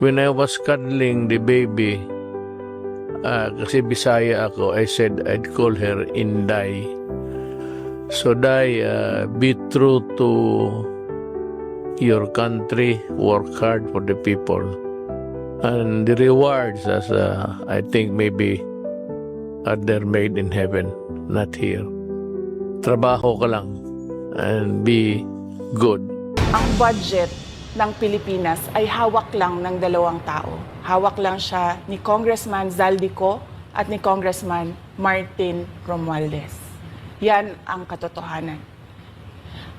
when I was cuddling the baby, ah, kasi Bisaya ako, I said I'd call her Inday. So, Day, ah, be true to your country, work hard for the people. And the rewards, as ah, I think maybe are there made in heaven, not here. Trabaho ka lang and be good. ang budget ng Pilipinas ay hawak lang ng dalawang tao. Hawak lang siya ni Congressman Zaldico at ni Congressman Martin Romualdez. Yan ang katotohanan.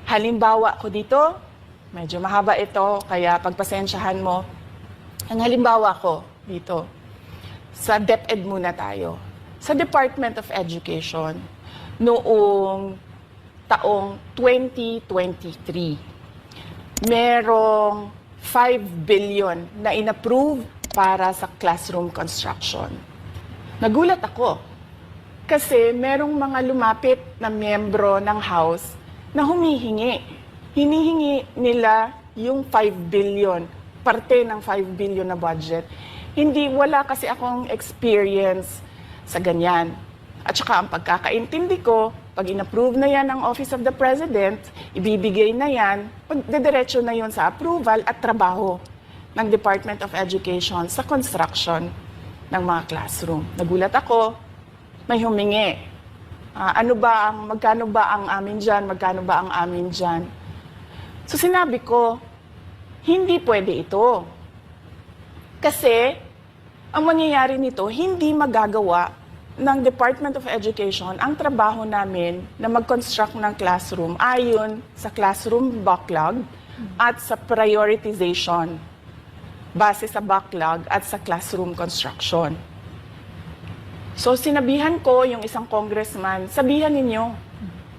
Halimbawa ko dito, medyo mahaba ito, kaya pagpasensyahan mo. Ang halimbawa ko dito, sa DepEd muna tayo. Sa Department of Education, noong taong 2023, merong 5 billion na inapprove para sa classroom construction. Nagulat ako kasi merong mga lumapit na miyembro ng House na humihingi. Hinihingi nila yung 5 billion, parte ng 5 billion na budget. Hindi, wala kasi akong experience sa ganyan. At saka ang pagkakaintindi ko, pag inapprove na yan ng Office of the President, ibibigay na yan, pagdediretso na yon sa approval at trabaho ng Department of Education sa construction ng mga classroom. Nagulat ako, may humingi. Ah, ano ba ang, magkano ba ang amin dyan, magkano ba ang amin dyan? So sinabi ko, hindi pwede ito. Kasi, ang mangyayari nito, hindi magagawa ng Department of Education ang trabaho namin na mag-construct ng classroom ayon sa classroom backlog at sa prioritization base sa backlog at sa classroom construction. So sinabihan ko yung isang congressman, sabihan ninyo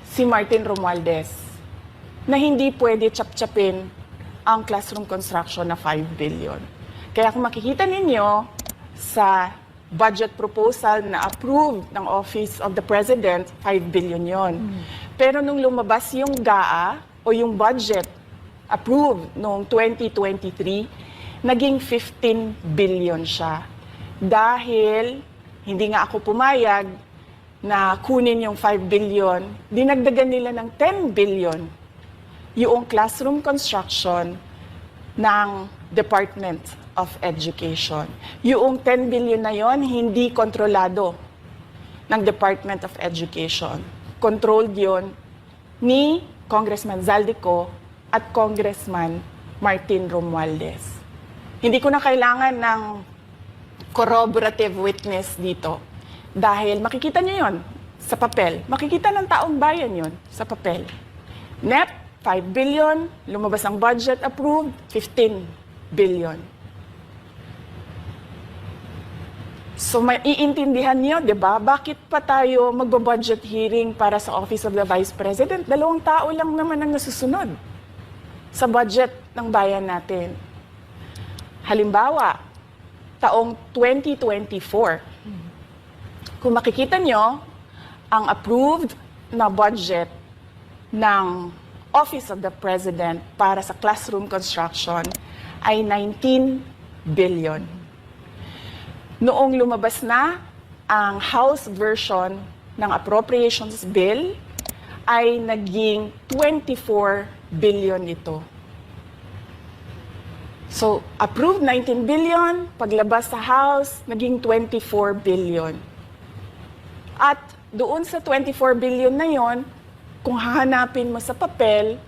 si Martin Romualdez na hindi pwede chap-chapin ang classroom construction na 5 billion. Kaya kung makikita ninyo sa budget proposal na approved ng Office of the President, 5 billion yon. Pero nung lumabas yung GAA o yung budget approved noong 2023, naging 15 billion siya. Dahil hindi nga ako pumayag na kunin yung 5 billion, dinagdagan nila ng 10 billion yung classroom construction ng Department of Education. Yung 10 billion na yon hindi kontrolado ng Department of Education. Controlled yon ni Congressman Zaldico at Congressman Martin Romualdez. Hindi ko na kailangan ng corroborative witness dito dahil makikita niyo yon sa papel. Makikita ng taong bayan yon sa papel. Net, 5 billion. Lumabas ang budget approved, 15 billion. So maiintindihan niyo, 'di ba? Bakit pa tayo magbo-budget hearing para sa Office of the Vice President? Dalawang tao lang naman ang nasusunod sa budget ng bayan natin. Halimbawa, taong 2024. Kung makikita nyo, ang approved na budget ng Office of the President para sa classroom construction ay 19 billion. Noong lumabas na ang House version ng Appropriations Bill, ay naging 24 billion ito. So, approved 19 billion, paglabas sa House, naging 24 billion. At doon sa 24 billion na yon, kung hahanapin mo sa papel,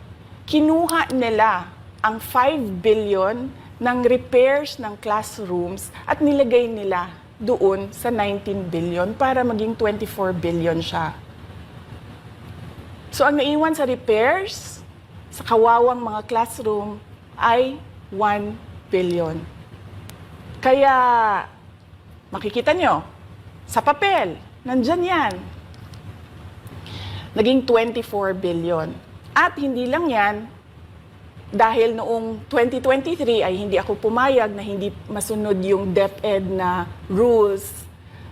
kinuha nila ang 5 billion ng repairs ng classrooms at nilagay nila doon sa 19 billion para maging 24 billion siya. So ang naiwan sa repairs, sa kawawang mga classroom, ay 1 billion. Kaya, makikita nyo, sa papel, nandyan yan. Naging 24 billion. At hindi lang yan, dahil noong 2023 ay hindi ako pumayag na hindi masunod yung DepEd na rules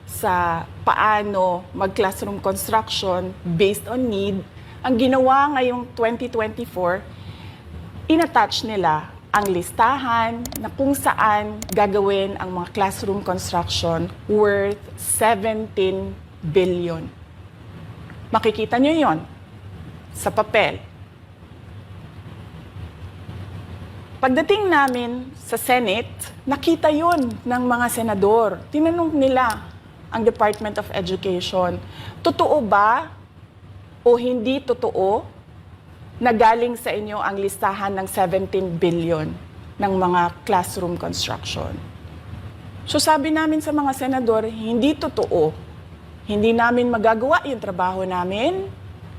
sa paano mag-classroom construction based on need, ang ginawa ngayong 2024, inattach nila ang listahan na kung saan gagawin ang mga classroom construction worth 17 billion. Makikita nyo yon sa papel. Pagdating namin sa Senate, nakita yon ng mga senador. Tinanong nila ang Department of Education, totoo ba o hindi totoo na galing sa inyo ang listahan ng 17 billion ng mga classroom construction? So sabi namin sa mga senador, hindi totoo. Hindi namin magagawa yung trabaho namin.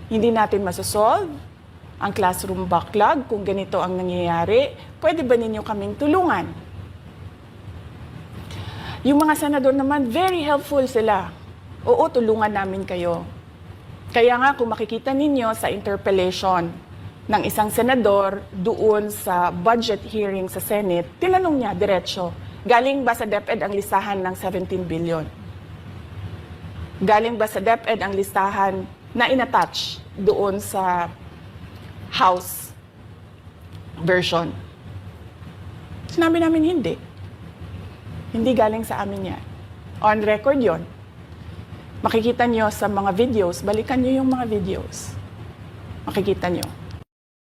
Hindi natin masasolve ang classroom backlog kung ganito ang nangyayari. Pwede ba ninyo kaming tulungan? Yung mga senador naman, very helpful sila. Oo, tulungan namin kayo. Kaya nga, kung makikita ninyo sa interpellation ng isang senador doon sa budget hearing sa Senate, tinanong niya diretsyo, galing ba sa DepEd ang listahan ng 17 billion? Galing ba sa DepEd ang listahan na inattach doon sa House version? Sinabi namin hindi. Hindi galing sa amin yan. On record yon. Makikita nyo sa mga videos, balikan nyo yung mga videos. Makikita nyo.